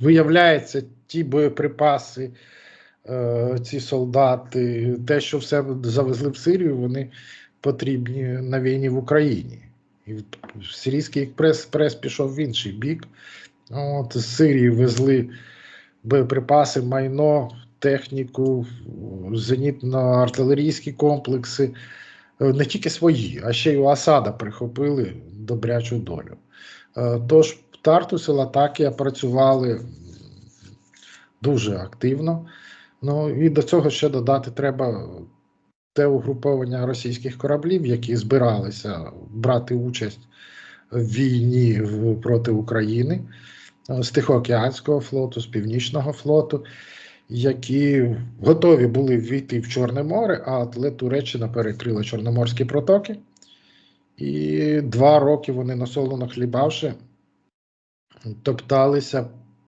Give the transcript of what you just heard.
виявляється, ті боєприпаси, е, ці солдати, те, що все завезли в Сирію, вони потрібні на війні в Україні. І сирійський прес, прес пішов в інший бік. От, з Сирії везли боєприпаси, майно, техніку, зенітно-артилерійські комплекси, Е, не тільки свої, а ще й у Асада прихопили добрячу долю. Е, Тож Тартус і Латакія працювали дуже активно. Ну і до цього ще додати треба те угруповання російських кораблів, які збиралися брати участь в війні проти України е, з Тихоокеанського флоту, з Північного флоту, які готові були війти в Чорне море, але Туреччина перекрила Чорноморські протоки. І два роки вони насолоно хлібавши, топталися